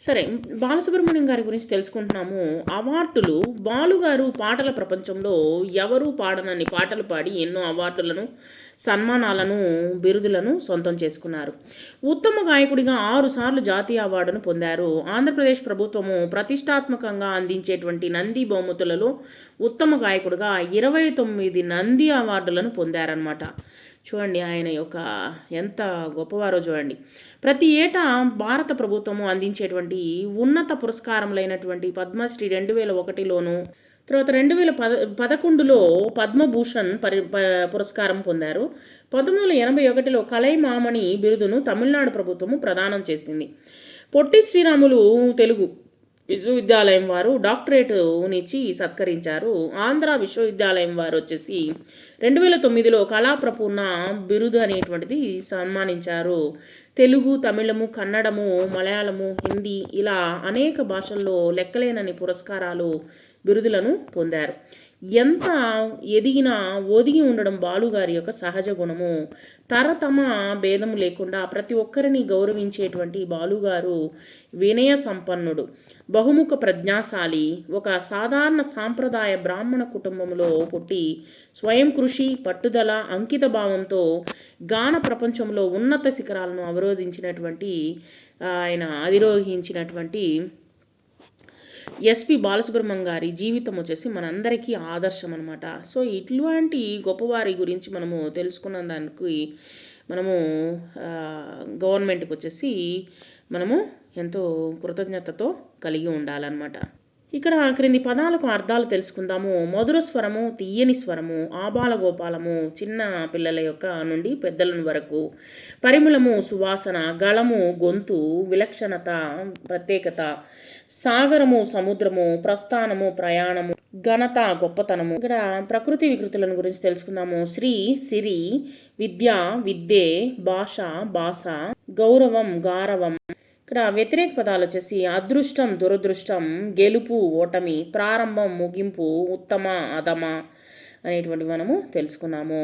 సరే బాలసుబ్రహ్మణ్యం గారి గురించి తెలుసుకుంటున్నాము. అవార్డులు బాలుగారు పాటల ప్రపంచంలో ఎవరూ పాడనని పాటలు పాడి ఎన్నో అవార్డులను సన్మానాలను బిరుదులను సొంతం చేసుకున్నారు. ఉత్తమ గాయకుడిగా ఆరుసార్లు జాతీయ అవార్డును పొందారు. ఆంధ్రప్రదేశ్ ప్రభుత్వము ప్రతిష్టాత్మకంగా అందించేటువంటి నంది బహుమతులలో ఉత్తమ గాయకుడిగా ఇరవై తొమ్మిది నంది అవార్డులను పొందారనమాట చూడండి ఆయన యొక్క ఎంత గొప్పవారో చూడండి. ప్రతి ఏటా భారత ప్రభుత్వము అందించేటువంటి ఉన్నత పురస్కారములైనటువంటి పద్మశ్రీ రెండు వేల ఒకటిలోను తర్వాత రెండు వేల పద పదకొండులో పద్మభూషణ్ పరి ప పురస్కారం పొందారు. పంతొమ్మిది వందల ఎనభై ఒకటిలో కలైమామణి బిరుదును తమిళనాడు ప్రభుత్వము ప్రదానం చేసింది. పొట్టి శ్రీరాములు తెలుగు విశ్వవిద్యాలయం వారు డాక్టరేట్నిచ్చి సత్కరించారు. ఆంధ్ర విశ్వవిద్యాలయం వారు వచ్చేసి రెండు వేల తొమ్మిదిలో కళాప్రపూర్ణ బిరుదు అనేటువంటిది సన్మానించారు. తెలుగు తమిళము కన్నడము మలయాళము హిందీ ఇలా అనేక భాషల్లో లెక్కలేనని పురస్కారాలు బిరుదులను పొందారు. ఎంత ఎదిగినా ఒదిగి ఉండడం బాలుగారి యొక్క సహజ గుణము. తరతమ భేదము లేకుండా ప్రతి ఒక్కరిని గౌరవించేటువంటి బాలుగారు వినయ సంపన్నుడు బహుముఖ ప్రజ్ఞాశాలి ఒక సాధారణ సాంప్రదాయ బ్రాహ్మణ కుటుంబంలో పుట్టి స్వయం కృషి పట్టుదల అంకిత భావంతో గాన ప్రపంచంలో ఉన్నత శిఖరాలను అవరోధించినటువంటి ఆయన అధిరోహించినటువంటి ఎస్పి బాలసుబ్రహ్మణ్యం గారి జీవితం వచ్చేసి మనందరికీ ఆదర్శం అనమాట సో ఇట్లాంటి గొప్పవారి గురించి మనము తెలుసుకున్న దానికి మనము గవర్నమెంట్కి వచ్చేసి మనము ఎంతో కృతజ్ఞతతో కలిగి ఉండాలన్నమాట. ఇక్కడ క్రింది పదాలకు అర్థాలు తెలుసుకుందాము. మధుర స్వరము తీయని స్వరము ఆబాల గోపాలము చిన్న పిల్లల యొక్క నుండి పెద్దల వరకు. పరిమళము సువాసన గళము గొంతు విలక్షణత ప్రత్యేకత. సాగరము సముద్రము ప్రస్థానము ప్రయాణము ఘనత గొప్పతనము. ఇక్కడ ప్రకృతి వికృతులను గురించి తెలుసుకుందాము. శ్రీ సిరి విద్య విద్యే భాష భాష గౌరవం గారవం. ఇక్కడ వ్యతిరేక పదాలు వచ్చేసి అదృష్టం దురదృష్టం గెలుపు ఓటమి ప్రారంభం ముగింపు ఉత్తమ అధమ అనేటువంటి మనము తెలుసుకున్నాము.